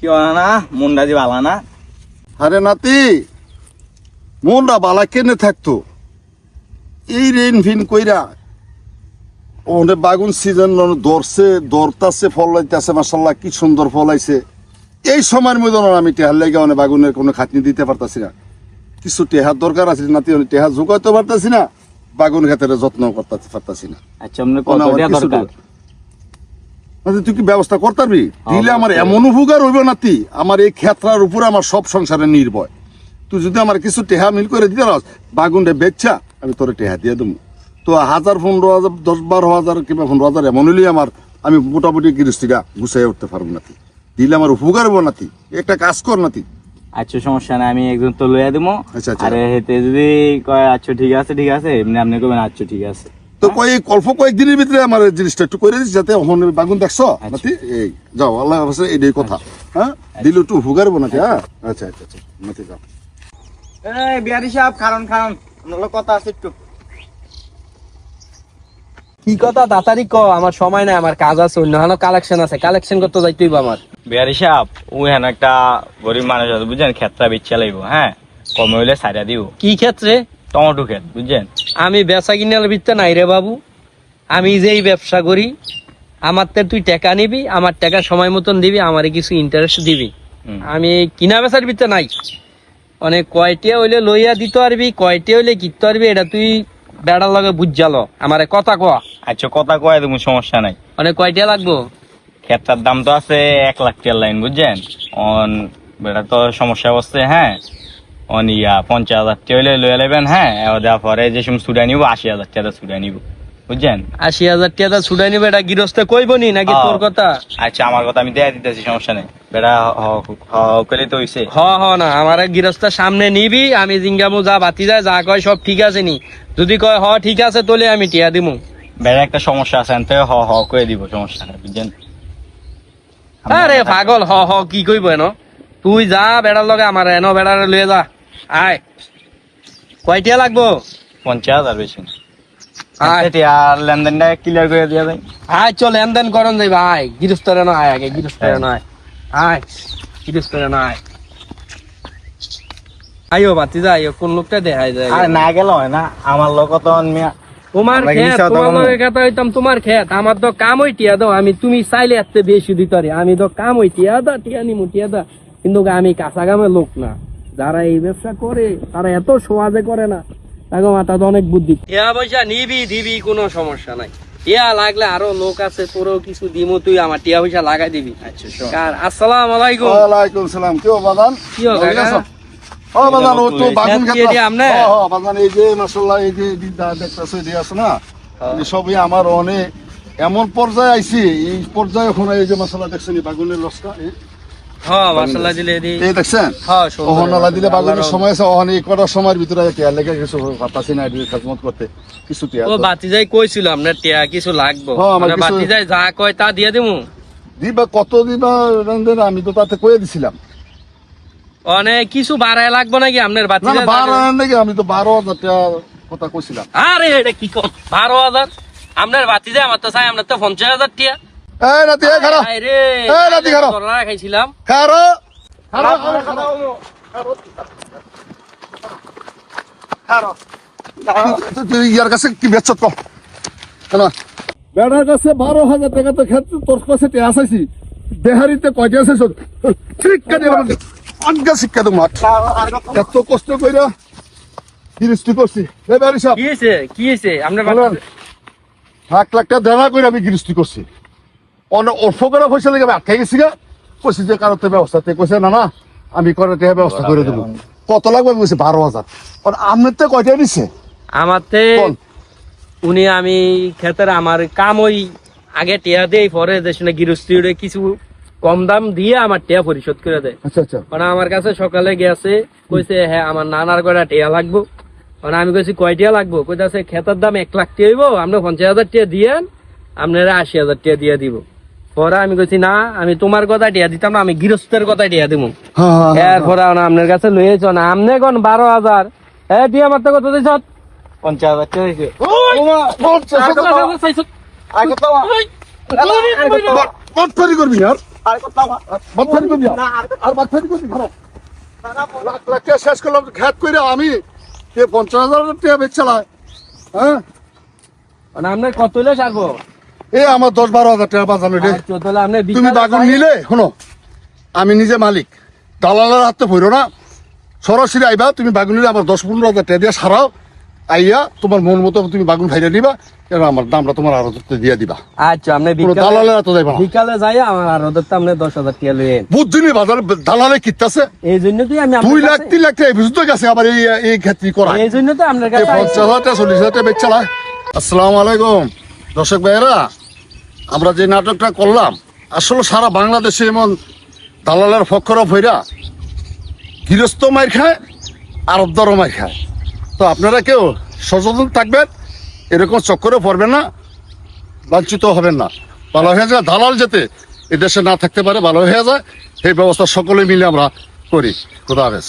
কি না? মুন্ডা দি বালা না? আরে নাতি বালা কেনে থাকতো? এই রেন ফিন কইরা। ওনে বাগুন সিজন ধরছে ধরতাছে ফল লাইতেছে মাসাল্লাহ কি সুন্দর ফল আইছে। এই সময়ের মধ্যে আমি টেহার লেগে অনেক বাগুনের কোনো খাটনি দিতে পারতাছি না। কিছু টেহার দরকার আছে নাতি অনেক টেহা যোগাইতে পারতাছি না বাগুন ক্ষেতের যত্ন করতে পারতাছি না। আচ্ছা আপনার কোনো কত আমার টাকা কিছু দরকার দরকার। নাতি, তুই কি ব্যবস্থা করতে পারবি দিলে আমার এমন উপকার হইব নাতি আমার এই ক্ষেত্রার উপরে আমার সব সংসারে নির্ভয়। তুই যদি আমার কিছু টেহা মিল করে দিতে পারস বাগুনটা বেচছা আমি তোর টেহা দিয়ে দেবো তো হাজার পনেরো হাজার দশ বারো হাজার কিংবা পনেরো হাজার এমন হলেই আমার আমি মোটামুটি গৃহস্থিকা গুছাই উঠতে পারব নাতি দিলে আমার উপকার হব নাতি একটা কাজ কর নাতি আচ্ছা সমস্যা নাই আমি একজন তো লইয়া দেবো আচ্ছা, আচ্ছা। আর হেতে যদি কয় আচ্ছা ঠিক আছে ঠিক আছে এমনি আপনি কবেন আচ্ছা ঠিক আছে। তো কয়েক অল্প কয়েকদিনের ভিতরে আমার জিনিসটা একটু করে দিচ্ছি যাতে বাগুন দেখছ? নাতি এই যাও আল্লাহ হাফেজ কথা। হ্যাঁ? দিলে একটু হব নাতি হ্যাঁ? আচ্ছা আচ্ছা আচ্ছা নাতি যাও। এই বিহারি সাহেব কারণ কারণ কথা আছে একটু। কি কথা তাড়াতাড়ি ক আমার সময় নাই আমার কাজ আছে অন্য হানো কালেকশন আছে কালেকশন করতে যাইতেই আমার। বিহারি সাহেব ও হেন একটা গরিব মানুষ আছে বুঝছেন? ক্ষেত্রা বিচ্ছা লাগবো হ্যাঁ? কমে হইলে সাইডা দিব কি ক্ষেত্রে? টমেটো ক্ষেত বুঝছেন? আমি ব্যবসা কিনার ভিত্তে নাই রে বাবু। আমি যেই ব্যবসা করি আমার তো তুই টাকা নিবি আমার টাকা সময় মতন দিবি আমার কিছু ইন্টারেস্ট দিবি। আমি কিনা বেচার ভিত্তে নাই। অনেক কয়টিয়া হইলে লইয়া দিতে পারবি কয়টিয়া হইলে কিনতে পারবি এটা তুই বেড়ার লগে বুঝালো। আমার কথা কয়া আচ্ছা কথা কয় দেবো সমস্যা নাই। অনেক কয়টিয়া লাগবো? ক্ষেত্রার দাম তো আছে এক লাখ টাকার লাইন বুঝছেন? অন বেটা তো সমস্যা বসছে হ্যাঁ? অন ইয়া পঞ্চাশ হাজার টাকা হইলে লইয়া নেবেন হ্যাঁ? দেওয়ার পরে যে সময় সুডা নিব আশি হাজার টাকা নিব বুঝছেন? আশি হাজার টাকা ছুটাই নিবে এটা গৃহস্থ কইব নি নাকি। তোর কথা? আচ্ছা আমার কথা আমি দেয়া দিতেছি সমস্যা নেই। বেটা হলে তো হইছে। হ হ না আমার গৃহস্থের সামনে নিবি আমি জিঙ্গামু যা বাতি যায় যা কয় সব ঠিক আছে নি। যদি কয় হ ঠিক আছে তোলে আমি টিয়া দিমু। বেড়া একটা সমস্যা আছে আনতে হ হ করে দিব সমস্যা নেই বুঝছেন? আরে পাগল হ হ কি কইব এন? তুই যা বেড়ার লগে আমার এন বেড়ারে লয়ে যা। আয়। কয়টিয়া লাগবো? পঞ্চাশ হাজার বেশি আর লেনদেনটা ক্লিয়ার করে দিয়া যায় আয় চল লেনদেন করন যাইব আয়। গৃহস্থরে না আয় আগে গৃহস্থরে না আয় আয় গৃহস্থরে না আয় আইও বাতি যা আইও কোন লোকটা দেখাই যায় আর না গেল হয় না আমার লোক তো মিয়া তোমার খেত তোমার কথা হইতাম তোমার খেত আমার তো কাম হই টিয়া দাও আমি তুমি চাইলে এত বেশি দিতে আমি তো কাম হই টিয়া দা টিয়া নিমু টিয়া দা কিন্তু আমি কাঁচা কামের লোক না। যারা এই ব্যবসা করে তারা এত সহজে করে না। মাথাতে অনেক বুদ্ধি। টিয়া পয়সা নিবি দিবি কোনো সমস্যা নাই। টিয়া লাগলে আরও লোক আছে তোরও কিছু দিমু তুই আমার টিয়া পয়সা লাগাই দিবি। আচ্ছা। আসসালাম আলাইকুম। ওয়ালাইকুম সালাম। কেউ বাদান কি কাকা? ও বাদান ও তো বাগুন খেত খেত আমনে? হ বাদান এই যে মাশাআল্লাহ এই যে দিদা দেখতাছো আছে না? এই সবই আমার অনেক এমন পর্যায়ে আইছি এই পর্যায়ে এখন এই যে মাশাআল্লাহ দেখছেন বাগুনের রসটা এই- হ্যাঁ মাসাল্লাহ দিলে দি। এই দেখছেন? হ্যাঁ ওহনালা দিলে বাগুনের সময় আছে ওহন এই কটার সময়ের ভিতরে টিয়া লেগে কিছু পাতাছি না এটি খাজমত করতে। কিছু টিয়া ও বাতি যাই কইছিল আপনার টিয়া কিছু লাগবো। হ্যাঁ, মানে বাতি যাই যা কয় তা দিয়ে দিমু। দিবা কত দিবা আমি তো তাতে কয়ে দিছিলাম। অনেক কিছু বাড়ায় লাগবো নাকি আপনার বাতি যাই নাকি আমি তো বারো হাজার টাকা কথা কইছিলাম। আরে এটা কি বারো হাজার? আপনার বাতি যায় আমার তো চাই আপনার তো পঞ্চাশ হাজার টিয়া। এই নাতি খারাপ এই। করলা খাইছিলাম। খারো খারো খারো খারো খারো তুই- তুই ইয়ার কাছে কি বেচছ কম? কেন? বেড়ার কাছে বারো হাজার টাকা তো ক্ষেত্রে তোর কাছে কয়টা আছে শিক্ষা শিক্ষা এত কষ্ট কইরা করছি। এ কি হয়েছে কি হয়েছে। লাখ লাখ টাকা দেনা করে আমি গিরিস্তি করছি। পয়সা লেগে আটকে গেছি গা কইছি যে কারোর তো ব্যবস্থা তে। কইছে না না আমি ব্যবস্থা করে দেবো। কত লাগবে? বারো হাজার। আপনার তো কয়টা আমার তে উনি আমি ক্ষেতের আমার কাম ওই আগে টিয়া দেই পরে যে শুনে গৃহস্থী কিছু কম দাম দিয়ে আমার টিয়া পরিশোধ করে দেয়। আচ্ছা আচ্ছা। মানে আমার কাছে সকালে গেছে কইছে হ্যাঁ আমার নানার কয়টা টিয়া লাগবো? মানে আমি কইছি কয়টিয়া লাগবো? কইতাছে খেতের দাম এক লাখ টিয়া হইব আপনি পঞ্চাশ হাজার টিয়া দিয়েন আপনারা আশি হাজার টিয়া দিয়ে দিব। পরে আমি কইছি না আমি তোমার কথা টিয়া দিতাম না আমি গৃহস্থের কথা টিয়া দিব। এরপরে আপনার কাছে লইয়েছ না আপনি কোন বারো হাজার? এ টিয়া মারতে কত দিছ? পঞ্চাশ হাজার করবি আর? শেষ করলাম খ্যাত করে আমি এ পঞ্চাশ হাজার টাকা বেচ চালায় হ্যাঁ? আপনার কত সারবো? এ আমার দশ বারো হাজার টাকা বাঁচানো রে। তুমি বাগুন নিলে শোনো আমি নিজে মালিক। দালালের হাতে ভরো না। সরাসরি আইবা তুমি বাগুন নিলে আমার দশ পনেরো হাজার টাকা দিয়ে সারাও। আইয়া তোমার মন মতো তুমি বাগুন ভাইরা দিবা এবার আমার দামটা তোমার আরও দিয়ে দিবা। আচ্ছা আপনি দালালের হাতে যাইবা বিকালে যাই আমার আর ওদের তো আপনি দশ হাজার টাকা লইয়েন বুঝছিনি বাজার দালালে কিনতেছে এই জন্য তো আমি আপনার দুই লাখ কাছে- তিন লাখ টাকা বুঝতে গেছে আবার এই এই ক্ষেত্রে করা। এই জন্য তো আপনার কাছে পঞ্চাশ আইছি। হাজার টাকা চল্লিশ হাজার টাকা বেচ আসসালামু আলাইকুম। দর্শক ভাইয়েরা আমরা যে নাটকটা করলাম, আসলে সারা বাংলাদেশে এমন দালালের ফক্ষর ভৈরা গৃহস্থ মার খায়, আর অব্দরও মার খায়। তো আপনারা কেউ সচেতন থাকবেন, এরকম চক্করে পড়বেন না, লাঞ্ছিত হবেন না। ভালো হয়ে যায়, দালাল যাতে এদেশে না থাকতে পারে, ভালো হয়ে যায় সেই ব্যবস্থা সকলে মিলে আমরা করি। খুদা হাফেজ।